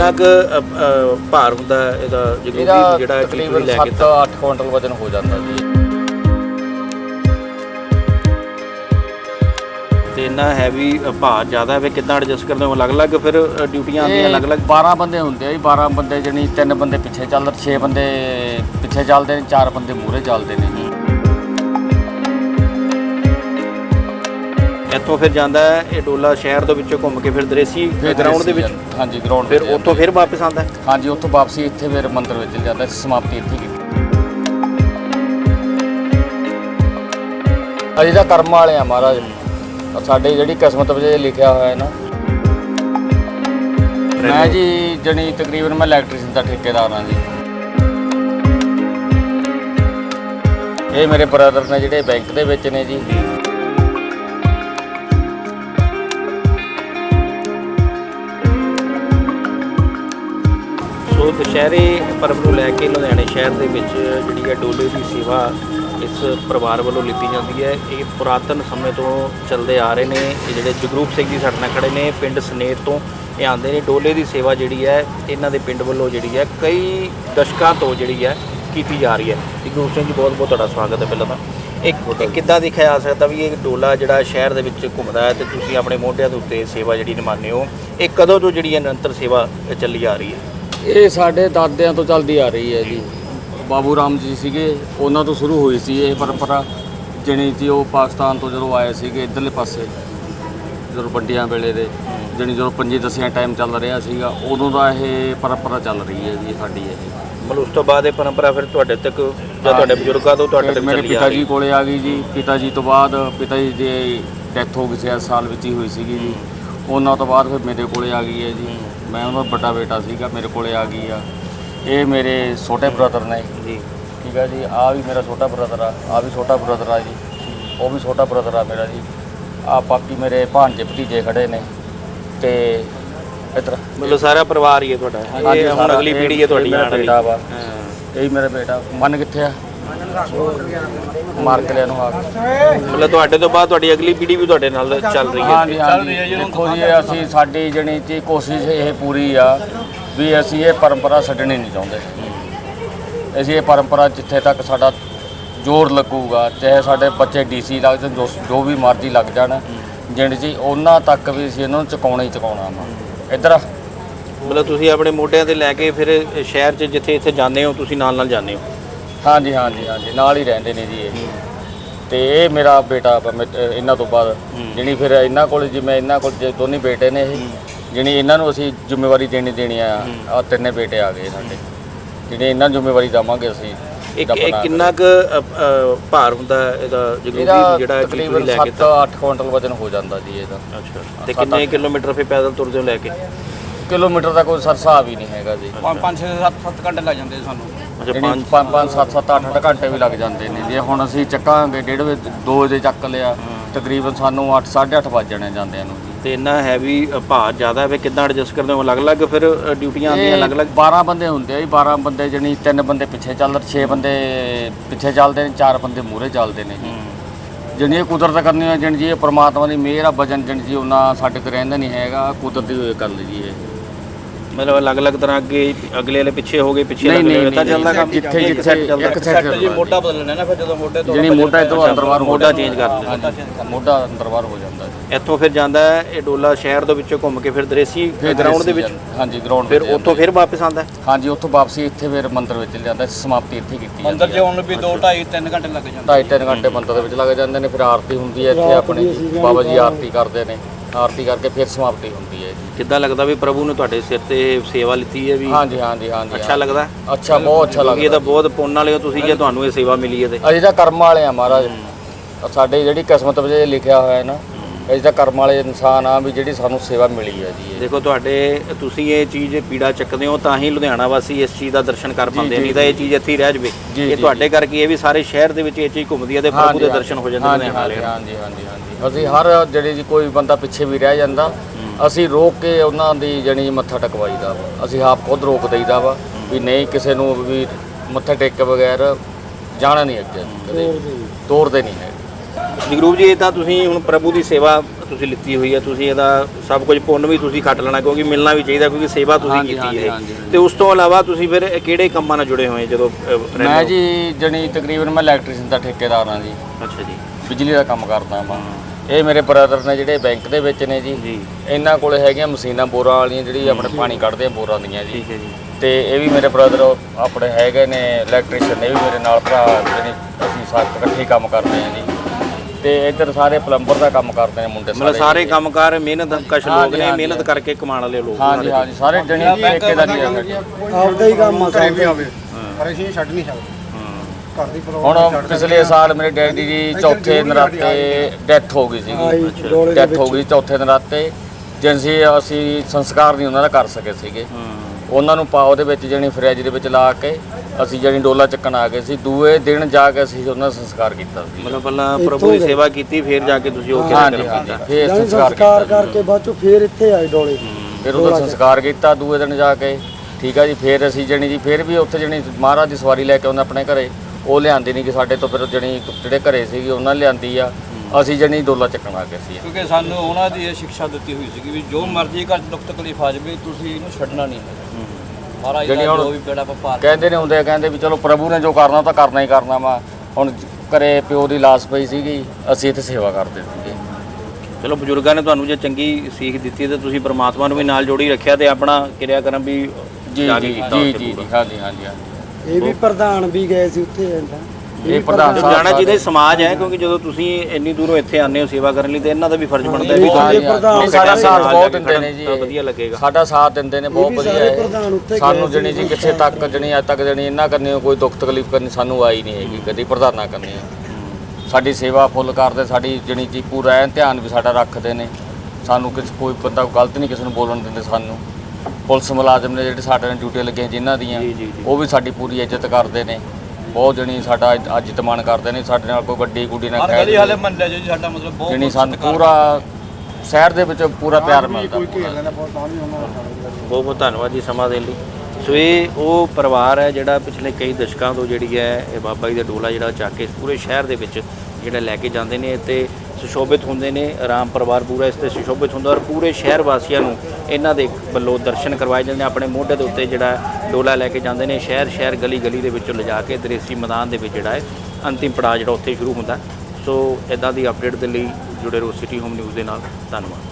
ਕਿੰਨਾ ਕੁ ਅ, ਅ, ਭਾਰ ਹੁੰਦਾ ਹੈ ਇਹਦਾ ਜਗਰੂਪ ਇਹਦਾ ਜਿਹੜਾ ਤਕਰੀਬਨ ਲੈ ਕੇ 7-8 ਕੁਇੰਟਲ ਵਜਨ ਹੋ ਜਾਂਦਾ ਜੀ। ਤੇ ਇੰਨਾ ਹੈਵੀ ਭਾਰ ਜ਼ਿਆਦਾ ਹੈ ਵੀ ਕਿੱਦਾਂ ਐਡਜਸਟ ਕਰਦੇ ਹੋ? ਅਲੱਗ-ਅਲੱਗ ਫਿਰ ਅ, ਡਿਊਟੀਆਂ ਆਉਂਦੀਆਂ ਇਹ ਅਲੱਗ-ਅਲੱਗ? 12 ਬੰਦੇ ਹੁੰਦੇ ਆ ਜੀ 12 ਬੰਦੇ ਜਣੀ ਤਿੰਨ ਬੰਦੇ ਪਿੱਛੇ ਚੱਲ 6 ਬੰਦੇ ਪਿੱਛੇ ਚੱਲਦੇ ਨੇ 4 ਬੰਦੇ ਮੂਹਰੇ ਚੱਲਦੇ ਨੇ ਜੀ। ਇੱਥੋਂ ਫਿਰ ਜਾਂਦਾ ਹੈ ਇਹ ਡੋਲਾ ਸ਼ਹਿਰ ਦੇ ਵਿੱਚੋਂ ਘੁੰਮ ਕੇ ਫਿਰ ਦਰੇਸੀ ਗਰਾਊਂਡ ਦੇ ਵਿੱਚ। ਹਾਂਜੀ ਗਰਾਊਂਡ ਫਿਰ ਉੱਥੋਂ ਫਿਰ ਵਾਪਸ ਆਉਂਦਾ ਹੈ। ਹਾਂਜੀ ਉੱਥੋਂ ਵਾਪਸੀ ਇੱਥੇ ਫਿਰ ਮੰਦਿਰ ਵਿੱਚ ਜਾਂਦਾ ਸਮਾਪਤੀ ਇੱਥੇ ਕੀਤੀ। ਅਸੀਂ ਤਾਂ ਕਰਮ ਵਾਲੇ ਆ ਮਹਾਰਾਜ। ਸਾਡੇ ਜਿਹੜੀ ਕਿਸਮਤ ਵਿੱਚ ਲਿਖਿਆ ਹੋਇਆ ਹੈ ਨਾ। ਮੈਂ ਜੀ ਜਣੀ ਤਕਰੀਬਨ ਮੈਂ ਇਲੈਕਟ੍ਰੀਸ਼ੀਅਨ ਦਾ ਠੇਕੇਦਾਰ ਹਾਂ ਜੀ। ਇਹ ਮੇਰੇ ਬ੍ਰਦਰ ਨੇ ਜਿਹੜੇ ਬੈਂਕ ਦੇ ਵਿੱਚ ਨੇ ਜੀ। ਦੁਸ਼ਹਿਰੇ ਪਰਬ ਨੂੰ ਲੈ ਕੇ ਲੁਧਿਆਣੇ ਸ਼ਹਿਰ ਦੇ ਵਿੱਚ ਜਿਹੜੀ ਹੈ ਡੋਲੇ ਦੀ ਸੇਵਾ ਇਸ ਪਰਿਵਾਰ ਵੱਲੋਂ ਲਿੱਤੀ ਜਾਂਦੀ ਹੈ। ਇਹ ਪੁਰਾਤਨ ਸਮੇਂ ਤੋਂ ਚੱਲਦੇ ਆ ਰਹੇ ਨੇ। ਇਹ ਜਿਹੜੇ ਜਗਰੂਪ ਸਿੰਘ ਜੀ ਸਾਡੇ ਨਾਲ ਖੜੇ ਨੇ ਪਿੰਡ ਸਨੇਤ ਤੋਂ ਇਹ ਆਉਂਦੇ ਨੇ। ਡੋਲੇ ਦੀ ਸੇਵਾ ਜਿਹੜੀ ਹੈ ਇਹਨਾਂ ਦੇ ਪਿੰਡ ਵੱਲੋਂ ਜਿਹੜੀ ਹੈ ਕਈ ਦਸ਼ਕਾਂ ਤੋਂ ਜਿਹੜੀ ਹੈ ਕੀਤੀ ਜਾ ਰਹੀ ਹੈ। ਜਗਰੂਪ ਸਿੰਘ ਜੀ ਬਹੁਤ ਬਹੁਤ ਤੁਹਾਡਾ ਸਵਾਗਤ ਹੈ ਪਹਿਲਾਂ ਤਾਂ। ਇੱਕ ਕਿੱਦਾਂ ਦੇਖਿਆ ਜਾ ਸਕਦਾ ਵੀ ਇਹ ਡੋਲਾ ਜਿਹੜਾ ਸ਼ਹਿਰ ਦੇ ਵਿੱਚ ਘੁੰਮਦਾ ਹੈ ਤੇ ਤੁਸੀਂ ਆਪਣੇ ਮੋਢਿਆਂ ਦੇ ਉੱਤੇ ਸੇਵਾ ਜਿਹੜੀ ਨਿਭਾਉਂਦੇ ਹੋ ਇਹ ਕਦੋਂ ਤੋਂ ਜਿਹੜੀ ਹੈ ਨਿਰੰਤਰ ਸੇਵਾ ਚੱਲੀ ਆ ਰਹੀ ਹੈ? ਇਹ ਸਾਡੇ ਦਾਦਿਆਂ ਤੋਂ ਚੱਲਦੀ ਆ ਰਹੀ ਹੈ ਜੀ। ਬਾਬੂ ਰਾਮ ਜੀ ਸੀਗੇ ਉਹਨਾਂ ਤੋਂ ਸ਼ੁਰੂ ਹੋਈ ਸੀ ਇਹ ਪਰੰਪਰਾ। ਜਣੀ ਜੀ ਉਹ ਪਾਕਿਸਤਾਨ ਤੋਂ ਜਦੋਂ ਆਏ ਸੀਗੇ ਇਧਰਲੇ ਪਾਸੇ ਜਦੋਂ ਵੰਡੀਆਂ ਵੇਲੇ ਦੇ ਜਣੀ ਜਦੋਂ ਪੰਜੀ ਦਸਿਆਂ ਟਾਈਮ ਚੱਲ ਰਿਹਾ ਸੀਗਾ ਉਦੋਂ ਦਾ ਇਹ ਪਰੰਪਰਾ ਚੱਲ ਰਹੀ ਹੈ ਜੀ ਸਾਡੀ ਇਹ। ਮਤਲਬ ਉਸ ਤੋਂ ਬਾਅਦ ਇਹ ਪਰੰਪਰਾ ਫਿਰ ਤੁਹਾਡੇ ਤੱਕ ਜਾਂ ਤੁਹਾਡੇ ਬਜ਼ੁਰਗਾਂ ਤੋਂ ਤੁਹਾਡੇ ਤੱਕ ਮੇਰੇ ਪਿਤਾ ਜੀ ਕੋਲੇ ਆ ਗਈ ਜੀ। ਪਿਤਾ ਜੀ ਤੋਂ ਬਾਅਦ ਪਿਤਾ ਜੀ ਦੀ ਡੈਥ ਹੋ ਗਈ ਸੀ ਇਸ ਸਾਲ ਵਿੱਚ ਹੀ ਹੋਈ ਸੀਗੀ ਜੀ। ਉਹਨਾਂ ਤੋਂ ਬਾਅਦ ਫਿਰ ਮੇਰੇ ਕੋਲੇ ਆ ਗਈ ਹੈ ਜੀ। ਮੈਂ ਉਹਨਾਂ ਦਾ ਵੱਡਾ ਬੇਟਾ ਸੀਗਾ ਮੇਰੇ ਕੋਲੇ ਆ ਗਈ ਆ। ਇਹ ਮੇਰੇ ਛੋਟੇ ਬ੍ਰਦਰ ਨੇ। ਜੀ। ਠੀਕ ਆ ਜੀ ਆ ਵੀ ਮੇਰਾ ਛੋਟਾ ਬ੍ਰਦਰ ਆ ਆ ਵੀ ਛੋਟਾ ਬ੍ਰਦਰ ਆ ਜੀ। ਉਹ ਵੀ ਛੋਟਾ ਬ੍ਰਦਰ ਆ ਮੇਰਾ ਜੀ। ਆ ਬਾਕੀ ਮੇਰੇ ਭਾਂਜੇ ਭਤੀਜੇ ਖੜੇ ਨੇ। ਤੇ ਇਧਰ। ਮਤਲਬ ਸਾਰਾ ਪਰਿਵਾਰ ਹੀ ਹੈ ਤੁਹਾਡਾ। ਇਹ ਹੁਣ ਅਗਲੀ ਪੀੜ੍ਹੀ ਹੈ ਤੁਹਾਡੀ ਆਉਣ ਵਾਲੀ। ਬੇਟਾ ਵਾ। ਇਹ ਮੇਰਾ ਬੇਟਾ। ਮਨ ਕਿੱਥੇ ਆ? ਮਾਰ ਕੇ ਲਿਆ ਨੂੰ ਆ ਮਤਲਬ ਤੁਹਾਡੇ ਤੋਂ ਬਾਅਦ ਤੁਹਾਡੀ ਅਗਲੀ ਪੀੜ੍ਹੀ ਵੀ ਤੁਹਾਡੇ ਨਾਲ ਚੱਲ ਰਹੀ ਹੈ। ਹਾਂਜੀ ਹਾਂਜੀ। ਦੇਖੋ ਜੀ ਅਸੀਂ ਸਾਡੀ ਜਣੀ ਤੇ ਕੋਸ਼ਿਸ਼ ਇਹ ਪੂਰੀ ਆ ਵੀ ਅਸੀਂ ਇਹ ਪਰੰਪਰਾ ਛੱਡਣੀ ਨਹੀਂ ਚਾਹੁੰਦੇ। ਅਸੀਂ ਇਹ ਪਰੰਪਰਾ ਜਿੱਥੇ ਤੱਕ ਸਾਡਾ ਜ਼ੋਰ ਲੱਗੂਗਾ ਚਾਹੇ ਸਾਡੇ ਬੱਚੇ ਡੀਸੀ ਲੱਗ ਜਾਣ ਜੋ ਜੋ ਵੀ ਮਰਜ਼ੀ ਲੱਗ ਜਾਣ ਜਿੰਦ ਜੀ ਉਹਨਾਂ ਤੱਕ ਵੀ ਅਸੀਂ ਇਹਨਾਂ ਨੂੰ ਚੁਕਾਉਣਾ ਹੀ ਚੁਕਾਉਣਾ ਵਾ। ਇੱਧਰ। ਮਤਲਬ ਤੁਸੀਂ ਆਪਣੇ ਮੋਢਿਆਂ ਤੇ ਲੈ ਕੇ ਫਿਰ ਸ਼ਹਿਰ 'ਚ ਜਿੱਥੇ ਇੱਥੇ ਜਾਂਦੇ ਹੋ ਤੁਸੀਂ ਨਾਲ ਨਾਲ ਜਾਂਦੇ ਹੋ? ਹਾਂਜੀ ਹਾਂਜੀ ਹਾਂਜੀ। ਨਾਲ ਹੀ ਰਹਿੰਦੇ ਨੇ ਜੀ ਇਹ। ਤੇ ਇਹ ਮੇਰਾ ਬੇਟਾ ਵਾ, ਮੇ- ਅਹ ਇਹਨਾਂ ਤੋਂ ਬਾਅਦ ਜਿਹੜੀ ਫਿਰ ਇਹਨਾਂ ਕੋਲ ਜਿਵੇਂ ਇਹਨਾਂ ਕੋਲ ਜੇ ਦੋਨੇ ਬੇਟੇ ਨੇ ਇਹ ਜਿਹੜੀ ਇਹਨਾਂ ਨੂੰ ਅਸੀਂ ਜ਼ਿੰਮੇਵਾਰੀ ਦੇਣੀ ਦੇਣੀ ਆ ਆ ਤਿੰਨੇ ਬੇਟੇ ਆ ਗਏ ਸਾਡੇ। ਜਿਹੜੇ ਇਹਨਾਂ ਨੂੰ ਜ਼ਿੰਮੇਵਾਰੀ ਦੇਵਾਂਗੇ ਅਸੀਂ ਇੱਕ ਇਹ ਕਿੰਨਾ ਕੁ ਅ, ਅ, ਭਾਰ ਹੁੰਦਾ ਹੈ ਇਹਦਾ ਜਗਰੂਪ ਇਹਦਾ ਜਿਹੜਾ ਤਕਰੀਬਨ ਲੈ ਕੇ 7-8 ਕੁਇੰਟਲ ਵਜਨ ਹੋ ਜਾਂਦਾ ਜੀ ਇਹਦਾ। ਅੱਛਾ। ਤੇ ਕਿੰਨੇ ਕਿਲੋਮੀਟਰ ਫਿਰ ਪੈਦਲ ਤੁਰਦੇ ਹੋ ਲੈ ਕੇ? ਕਿਲੋਮੀਟਰ ਦਾ ਕੋਈ ਸਰ ਹਿਸਾਬ ਹੀ ਨਹੀਂ ਹੈਗਾ ਜੀ। 5 6 7 7 ਘੰਟੇ ਲੱਗ ਜਾਂਦੇ ਸਾਨੂੰ। ਅੱਛਾ ਪੰਜ 5 5 7 7 8 8 ਘੰਟੇ ਵੀ ਲੱਗ ਜਾਂਦੇ ਨੇ ਜੇ। ਹੁਣ ਅਸੀਂ ਚੱਕਾਂਗੇ ਡੇਢ ਵਜੇ 2 ਵਜੇ ਚੱਕ ਲਿਆ। ਤਕਰੀਬਨ ਸਾਨੂੰ 8 8:30 ਵੱਜ ਜਾਣੇ ਜਾਂਦਿਆਂ ਨੂੰ ਤੇ ਇੰਨਾ ਹੈਵੀ ਭਾਰ ਜ਼ਿਆਦਾ ਹੈ ਵੀ ਕਿੱਦਾਂ ਐਡਜਸਟ ਕਰਦੇ ਹੋ? ਅਲੱਗ-ਅਲੱਗ ਫਿਰ ਡਿਊਟੀਆਂ ਆਉਂਦੀਆਂ ਅਲੱਗ-ਅਲੱਗ? 12 ਬੰਦੇ ਹੁੰਦੇ ਆ ਜੀ। 12 ਬੰਦੇ ਜਣੀ ਤਿੰਨ ਬੰਦੇ ਪਿੱਛੇ ਚੱਲ 6 ਬੰਦੇ ਪਿੱਛੇ ਚੱਲਦੇ ਨੇ 4 ਬੰਦੇ ਮੂਹਰੇ ਚੱਲਦੇ ਨੇ ਜੀ। ਜਣੀ ਇਹ ਕੁਦਰਤ ਕਰਨੀ ਹੈ ਜਣੀ ਜੀ ਇਹ ਪ੍ਰਮਾਤਮਾ ਦੀ ਮਿਹਰ ਆ ਵਜਨ ਜਣੀ ਜੀ ਉਹਨਾਂ ਸਾਡੇ ਤੇ ਰਹਿੰਦਾ ਨਹੀਂ ਹੈਗਾ। ਕੁਦਰਤੀ ਹੋਏ ਕਰ ਲਈ ਜੀ ਇਹ। ਮਤਲਬ ਅਲੱਗ-ਅਲੱਗ ਤਰ੍ਹਾਂ ਅੱਗੇ ਅਗਲੇ ਵਾਲੇ ਪਿੱਛੇ ਹੋ ਗਏ ਪਿੱਛੇ ਨਹੀਂ ਅਗਲੇ ਨਹੀਂ ਤਾਂ ਚੱਲਦਾ ਕੰਮ? ਜਿੱਥੇ ਇੱਕ ਜਿੱਥੇ ਚੱਲਦਾ। ਇੱਕ ਸੈਟ ਜੀ ਮੋਢਾ ਬਦਲਣਾ ਨਾ ਫਿਰ ਜਦੋਂ ਮੋਢੇ ਤੋਂ ਜਿਹੜੀ ਮੋਢਾ ਇਧਰੋਂ ਅੰਦਰ ਬਾਹਰ ਹੋ ਮੋਢਾ change ਕਰ ਦਿੰਦੇ। ਮੋਢਾ ਅੰਦਰ ਬਾਹਰ ਹੋ ਜਾਂਦਾ ਜੀ। ਇੱਥੋਂ ਫਿਰ ਜਾਂਦਾ ਹੈ ਇਹ ਡੋਲਾ ਸ਼ਹਿਰ ਦੇ ਵਿੱਚੋਂ ਘੁੰਮ ਕੇ ਫਿਰ ਦਰੇਸੀ ਗਰਾਊਂਡ ਦੇ ਵਿੱਚ? ਹਾਂਜੀ ਗਰਾਊਂਡ ਫਿਰ ਉੱਥੋਂ ਫਿਰ ਵਾਪਸ ਆਉਂਦਾ ਹੈ? ਹਾਂਜੀ ਉੱਥੋਂ ਵਾਪਸੀ ਇੱਥੇ ਫਿਰ ਮੰਦਿਰ ਵਿੱਚ ਜਾਂਦਾ ਸਮਾਪਤੀ ਇੱਥੇ ਕੀਤੀ ਜਾਂਦੀ ਅੰਦਰ ਜਾਣ ਨੂੰ ਵੀ 2 2.5 3 ਘੰਟੇ ਲੱਗ ਜਾਂਦੇ ਢਾਈ ਤਿੰਨ ਘੰਟੇ ਮੰਦਰ ਦੇ ਵਿੱਚ ਲੱਗ ਜਾਂਦੇ ਨੇ ਫਿਰ ਆਰਤੀ ਹੁੰਦੀ ਹੈ ਇੱਥੇ ਆਪਣੀ ਬਾਬਾ ਜੀ ਆਰਤੀ ਕਰਦੇ ਨੇ। ਆਰਤੀ ਕਰਕੇ ਫਿਰ ਸਮਾਪਤੀ ਹੁੰਦੀ ਹੈ ਜੀ। ਕਿੱਦਾਂ ਲੱਗਦਾ ਵੀ ਪ੍ਰਭੂ ਨੇ ਤੁਹਾਡੇ ਸਿਰ ਤੇ ਸੇਵਾ ਲਿੱਤੀ ਹੈ ਵੀ ਹਾਂਜੀ ਹਾਂਜੀ ਹਾਂਜੀ ਅੱਛਾ ਲੱਗਦਾ? ਅੱਛਾ ਬਹੁਤ ਅੱਛਾ ਕਿਉਂਕਿ ਇਹ ਲੱਗਦਾ। ਤਾਂ ਬਹੁਤ ਪੁੰਨ ਵਾਲੇ ਹੋ ਤੁਸੀਂ ਜੇ ਤੁਹਾਨੂੰ ਇਹ ਸੇਵਾ ਮਿਲੀ ਹੈ ਤੇ। ਅਸੀਂ ਤਾਂ ਕਰਮ ਵਾਲੇ ਆ ਮਹਾਰਾਜ। ਸਾਡੇ ਜਿਹੜੀ ਕਿਸਮਤ ਵਿੱਚ ਇਹ ਲਿਖਿਆ ਹੋਇਆ ਹੈ ਨਾ ਅਸੀਂ ਤਾਂ ਕਰਮ ਵਾਲੇ ਇਨਸਾਨ ਆ ਵੀ ਜਿਹੜੀ ਸਾਨੂੰ ਸੇਵਾ ਮਿਲੀ ਹੈ ਜੀ ਇਹ। ਦੇਖੋ ਤੁਹਾਡੇ ਤੁਸੀਂ ਇਹ ਚੀਜ਼ ਪੀੜਾ ਚੱਕਦੇ ਹੋ ਤਾਂ ਹੀ ਲੁਧਿਆਣਾ ਵਾਸੀ ਇਸ ਚੀਜ਼ ਦਾ ਦਰਸ਼ਨ ਕਰ ਪਾਉਂਦੇ ਜੀ, ਨਹੀਂ ਤਾਂ ਇਹ ਚੀਜ਼ ਇੱਥੇ ਹੀ ਰਹਿ ਜਵੇ। ਜੀ, ਇਹ ਜੀ, ਤੁਹਾਡੇ ਕਰਕੇ ਇਹ ਵੀ ਸਾਰੇ ਸ਼ਹਿਰ ਦੇ ਵਿੱਚ ਇਹ ਚੀਜ਼ ਘੁੰਮਦੀ ਹੈ ਤੇ ਪ੍ਰਭੂ ਦੇ ਦਰਸ਼ਨ ਹੋ ਜਾਂਦੇ ਹਾਂਜੀ, ਨੇ ਨਾਲੇ ਹਾਂਜੀ ਹਾਂਜੀ ਹਾਂਜੀ ਅਸੀਂ ਹਰ ਜਿਹੜੀ ਜੀ ਕੋਈ ਬੰਦਾ ਪਿੱਛੇ ਵੀ ਰਹਿ ਜਾਂਦਾ ਅਸੀਂ ਰੋਕ ਕੇ ਉਹਨਾਂ ਦੀ ਜਣੀ ਮੱਥਾ ਟਕਵਾਈਦਾ ਵਾ। ਅਸੀਂ ਆਪ ਖੁਦ ਰੋਕ ਦਈਦਾ ਵਾ ਵੀ ਨਹੀਂ ਕਿਸੇ ਨੂੰ ਵੀ ਮੱਥਾ ਟੇਕ ਕੇ ਬਗੈਰ ਜਾਣਾ ਨਹੀਂ ਅੱਗੇ ਕਦੇ। ਤੋੜਦੇ ਨਹੀਂ। ਹੈ ਜਗਰੂਪ ਜੀ ਇਹ ਤਾਂ ਤੁਸੀਂ ਹੁਣ ਪ੍ਰਭੂ ਦੀ ਸੇਵਾ ਤੁਸੀਂ ਲਿੱਤੀ ਹੋਈ ਹੈ ਤੁਸੀਂ ਇਹਦਾ ਸਭ ਕੁਝ ਪੁੰਨ ਵੀ ਤੁਸੀਂ ਕੱਟ ਲੈਣਾ ਕਿਉਂਕਿ ਮਿਲਣਾ ਵੀ ਚਾਹੀਦਾ ਕਿਉਂਕਿ ਸੇਵਾ ਤੁਸੀਂ ਹਾਂਜੀ, ਕੀਤੀ ਹਾਂਜੀ, ਹੈ। ਹਾਂਜੀ, ਹਾਂਜੀ। ਤੇ ਉਸ ਤੋਂ ਇਲਾਵਾ ਤੁਸੀਂ ਫਿਰ ਇਹ ਕਿਹੜੇ ਕੰਮਾਂ ਨਾਲ ਜੁੜੇ ਹੋਏ ਜਦੋਂ ਅਹ, ਰਹਿੰਦੇ ਮੈਂ ਹੋ? ਜੀ ਜਣੀ ਤਕਰੀਬਨ ਮੈਂ ਇਲੈਕਟ੍ਰੀਸ਼ੀਅਨ ਦਾ ਠੇਕੇਦਾਰ ਹਾਂ ਜੀ। ਅੱਛਾ ਜੀ। ਬਿਜਲੀ ਦਾ ਕੰਮ ਕਰਦਾ ਹਾਂ। ਇਹ ਮੇਰੇ ਬ੍ਰਦਰ ਨੇ ਜਿਹੜੇ ਬੈਂਕ ਦੇ ਵਿੱਚ ਨੇ ਜੀ ਜੀ। ਇਹਨਾਂ ਕੋਲ ਹੈਗੀਆਂ ਮਸ਼ੀਨਾਂ ਬੋਰਾਂ ਵਾਲੀਆਂ ਜਿਹੜੀ ਆਪਣੇ ਪਾਣੀ ਕੱਢਦੇ ਆ ਬੋਰਾਂ ਦੀਆਂ ਜੀ। ਠੀਕ ਹੈ ਜੀ। ਤੇ ਇਹ ਵੀ ਮੇਰੇ ਬ੍ਰਦਰ ਆਪਣੇ ਹੈਗੇ ਨੇ ਇਲੈਕਟ੍ਰੀਸ਼ੀਅਨ ਨੇ ਇਹ ਵੀ ਮੇਰੇ ਨਾਲ ਭਰਾ ਜਿਹੜੇ ਅਸੀਂ ਸਾਰੇ ਇਕੱਠੇ ਹੀ ਕੰਮ ਕਰਦੇ ਹਾਂ ਜੀ। ਤੇ ਇੱਧਰ ਸਾਰੇ ਪਲੰਬਰ ਦਾ ਕੰਮ ਕਰਦੇ ਨੇ ਮੁੰਡੇ ਮਤਲਬ ਸਾਰੇ। ਕੰਮਕਾਰ ਮਿਹਨਤ ਕਸ਼ ਲੋਕ ਨੇ ਮਿਹਨਤ ਕਰਕੇ ਕਮਾਉਣ ਵਾਲੇ ਲੋਕ ਹਾਂਜੀ ਹਾਂਜੀ ਸਾਰੇ ਜਣੀ ਠੇਕੇਦਾਰੀ ਆ ਸਾਡੀ। ਆਪਦਾ ਹੀ ਕੰਮ ਆ ਸਭ ਦਾ ਪਰ ਅਸੀਂ ਇਹ ਛੱਡ ਨਹੀਂ ਸਕਦੇ। ਹਾਂ। ਘਰ ਦੀ ਪ੍ਰੋਬਲਮ ਹੁਣ ਪਿਛਲੇ ਸਾਲ ਮੇਰੇ ਡੈਡੀ ਦੀ ਚੌਥੇ ਨਰਾਤੇ ਡੈਥ ਹੋ ਗਈ ਸੀਗੀ। ਦੇ ਡੈਥ ਹੋ ਗਈ ਚੌਥੇ ਨਰਾਤੇ। ਜਿੰਸੀ ਅਸੀਂ ਸੰਸਕਾਰ ਨਹੀਂ ਉਹਨਾਂ ਦਾ ਕਰ ਸਕੇ ਸੀਗੇ। ਉਹਨਾਂ ਨੂੰ ਪਾ ਉਹਦੇ ਵਿੱਚ ਜਣੀ ਫਰਿੱਜ ਦੇ ਵਿੱਚ ਲਾ ਕੇ ਅਸੀਂ ਜਣੀ ਡੋਲਾ ਚੱਕਣ ਆ ਗਏ ਸੀ। ਦੂਏ ਦਿਨ ਜਾ ਕੇ ਅਸੀਂ ਉਹਨਾਂ ਦਾ ਸੰਸਕਾਰ ਕੀਤਾ ਸੀ। ਮਤਲਬ ਪਹਿਲਾਂ ਪ੍ਰਭੂ ਦੀ ਸੇਵਾ ਕੀਤੀ ਫਿਰ ਜਾ ਕੇ ਤੁਸੀਂ ਉਹ ਕਿਹੜਾ ਹਾਂਜੀ ਹਾਂਜੀ। ਕੀਤਾ ਫੇਰ ਜਾਨੀ ਸੰਸਕਾਰ ਸੰਸਕਾਰ ਕੀਤਾ ਕਰਕੇ ਬਾਅਦ ਚੋਂ ਫੇਰ ਇੱਥੇ ਆਏ ਡੋਲੇ। ਫਿਰ ਉਹਦਾ ਸੰਸਕਾਰ ਕੀਤਾ ਦੂਏ ਦਿਨ ਜਾ ਕੇ। ਠੀਕ ਆ ਜੀ ਫੇਰ ਅਸੀਂ ਜਣੀ ਜੀ ਫੇਰ ਵੀ ਉੱਥੇ ਜਣੀ ਮਹਾਰਾਜ ਦੀ ਸਵਾਰੀ ਲੈ ਕੇ ਆਉਂਦੇ ਆਪਣੇ ਘਰੇ। ਉਹ ਲਿਆਂਦੀ ਨਹੀਂ ਕਿ ਸਾਡੇ ਤੋਂ ਫਿਰ ਜਣੀ ਜਿਹੜੇ ਘਰੇ ਸੀਗੇ ਉਹਨਾਂ ਲਿਆਂਦੀ ਆ। ਅਸੀਂ ਜਣੀ ਡੋਲਾ ਚੱਕਣ ਆ ਗਏ ਸੀ। ਕਿਉਂਕਿ ਸਾਨੂੰ ਉਹਨਾਂ ਦੀ ਇਹ ਸਿੱਖਿਆ ਦਿੱਤੀ ਹੋਈ ਸੀ ਵੀ ਜੋ ਮਰਜ਼ੀ ਘਰ 'ਚ ਦੁੱਖ ਤਕਲੀਫ ਆ ਜਾਵੇ ਤੁਸੀਂ ਇਹਨੂੰ ਛੱਡਣਾ ਨਹੀਂ ਹੈ। ਮਹਾਰਾਜ ਦਾ ਜੋ ਵੀ ਬੇੜਾ ਵਪਾਰ ਕਹਿੰਦੇ ਨੇ ਹੁੰਦੇ ਆ, ਕਹਿੰਦੇ ਵੀ ਚਲੋ ਪ੍ਰਭੂ ਨੇ ਜੋ ਕਰਨਾ ਤਾਂ ਕਰਨਾ ਹੀ ਕਰਨਾ ਵਾ। ਹੁਣ ਘਰੇ ਪਿਓ ਦੀ ਲਾਸ਼ ਪਈ ਸੀਗੀ ਅਸੀਂ ਇੱਥੇ ਸੇਵਾ ਕਰਦੇ ਸੀਗੇ। ਚਲੋ ਬਜ਼ੁਰਗਾਂ ਨੇ ਤੁਹਾਨੂੰ ਜੇ ਚੰਗੀ ਸੀਖ ਦਿੱਤੀ ਤੇ ਤੁਸੀਂ ਪ੍ਰਮਾਤਮਾ ਨੂੰ ਵੀ ਨਾਲ ਜੋੜੀ ਰੱਖਿਆ ਤੇ ਆਪਣਾ ਕਿਰਿਆ ਕਰਮ ਵੀ ਜੀ ਜਾ ਜੀ ਕੀਤਾ ਜੀ ਉੱਥੇ ਜੀ ਇਹ ਵੀ ਪ੍ਰਧਾਨ ਵੀ ਗਏ ਸੀ ਉੱਥੇ ਏਦਾਂ। ਇਹ ਪ੍ਰਧਾਨ ਸਾਹਿਬ ਜਾਣਾ ਚਾਹੀਦਾ ਸਮਾਜ ਹੈ ਕਿਉਂਕਿ ਜਦੋਂ ਤੁਸੀਂ ਇੰਨੀ ਦੂਰੋਂ ਇੱਥੇ ਆਉਂਦੇ ਹੋ ਸੇਵਾ ਕਰਨ ਲਈ ਤੇ ਇਹਨਾਂ ਦਾ ਵੀ ਫਰਜ਼ ਬਣਦਾ ਹੈ ਵੀ ਪ੍ਰਧਾਨ ਸਾਡਾ ਸਾਥ ਬਹੁਤ ਦਿੰਦੇ ਨੇ ਜੀ। ਵਧੀਆ ਲੱਗੇਗਾ। ਸਾਡਾ ਸਾਥ ਦਿੰਦੇ ਨੇ ਬਹੁਤ ਵਧੀਆ ਸਾਨੂੰ ਜਣੀ ਜੀ ਕਿਸੇ ਤੱਕ ਜਣੀ ਅੱਜ ਤੱਕ ਜਣੀ ਇਹਨਾਂ ਕਰਨੀ ਕੋਈ ਦੁੱਖ ਤਕਲੀਫ ਕਰਨੀ ਸਾਨੂੰ ਆਈ ਨਹੀਂ ਹੈਗੀ ਕਦੀ ਪ੍ਰਧਾਨਾ ਕਰਨੀ ਸਾਡੀ ਸੇਵਾ ਫੁੱਲ ਕਰਦੇ ਸਾਡੀ ਜਣੀ ਜੀ ਪੂਰਾ ਐਨ ਧਿਆਨ ਵੀ ਸਾਡਾ ਰੱਖਦੇ ਨੇ। ਸਾਨੂੰ ਕਿਸੇ ਕੋਈ ਬੰਦਾ ਗਲਤ ਨਹੀਂ ਕਿਸੇ ਨੂੰ ਬੋਲਣ ਦਿੰਦੇ ਸਾਨੂੰ। ਪੁਲਿਸ ਮੁਲਾਜ਼ਮ ਨੇ ਜਿਹੜੇ ਸਾਡੇ ਨਾਲ ਡਿਊਟੀ ਲੱਗੀਆਂ ਜਿਨ੍ਹਾਂ ਦੀਆਂ। ਉਹ ਵੀ ਸਾਡੀ ਪੂਰੀ ਇੱਜ਼ਤ ਕਰਦੇ ਨੇ। ਬਹੁਤ ਜਣੀ ਸਾਡਾ ਇੱਜ਼ਤ ਮਾਣ ਕਰਦੇ ਨੇ ਸਾਡੇ ਨਾਲ ਕੋਈ ਵੱਡੀ ਗੁੱਡੀ ਨਾ ਹਰ ਖੈਰ ਗਲੀ ਹਾਲੇ ਮੰਨ ਲਿਆ ਜੀ ਸਾਡਾ ਮਤਲਬ ਬਹੁਤ ਜਣੀ ਸਾਨੂੰ ਪੂਰਾ ਸ਼ਹਿਰ ਦੇ ਵਿੱਚ ਪੂਰਾ ਪਿਆਰ ਮਿਲਦਾ ਪੂਰਾ। ਬਹੁਤ ਬਹੁਤ ਧੰਨਵਾਦ ਜੀ ਸਮਾਂ ਦੇਣ ਲਈ। ਸੋ ਇਹ ਉਹ ਪਰਿਵਾਰ ਹੈ ਜਿਹੜਾ ਪਿਛਲੇ ਕਈ ਦਸ਼ਕਾਂ ਤੋਂ ਜਿਹੜੀ ਹੈ ਇਹ ਬਾਬਾ ਜੀ ਦਾ ਡੋਲਾ ਜਿਹੜਾ ਚੱਕ ਕੇ ਪੂਰੇ ਸ਼ਹਿਰ ਦੇ ਵਿੱਚ ਜਿਹੜਾ ਲੈ ਕੇ ਜਾਂਦੇ ਨੇ ਤੇ ਸੁਸ਼ੋਭਿਤ ਹੁੰਦੇ ਨੇ ਆਰਾਮ ਪਰਿਵਾਰ ਪੂਰਾ ਇਸ ਤੇ ਸੁਸ਼ੋਭਿਤ ਹੁੰਦਾ ਔਰ ਪੂਰੇ ਸ਼ਹਿਰ ਵਾਸੀਆਂ ਨੂੰ ਇਹਨਾਂ ਦੇ ਵੱਲੋਂ ਦਰਸ਼ਨ ਕਰਵਾਏ ਜਾਂਦੇ ਨੇ। ਆਪਣੇ ਮੋਢੇ ਦੇ ਉੱਤੇ ਜਿਹੜਾ ਡੋਲਾ ਲੈ ਕੇ ਜਾਂਦੇ ਨੇ, ਸ਼ਹਿਰ ਸ਼ਹਿਰ ਗਲੀ ਗਲੀ ਦੇ ਵਿੱਚੋਂ ਲਿਜਾ ਕੇ ਦ੍ਰੇਸੀ ਮੈਦਾਨ ਦੇ ਵਿੱਚ ਜਿਹੜਾ ਹੈ ਅੰਤਿਮ ਪੜਾਅ ਜਿਹੜਾ ਉੱਥੇ ਸ਼ੁਰੂ ਹੁੰਦਾ। ਸੋ ਇਦਾਂ ਦੀ ਅਪਡੇਟ ਦੇ ਲਈ ਜੁੜੇ ਰਹੋ ਸਿਟੀ ਹੋਮ ਨਿਊਜ਼ ਦੇ ਨਾਲ। ਧੰਨਵਾਦ।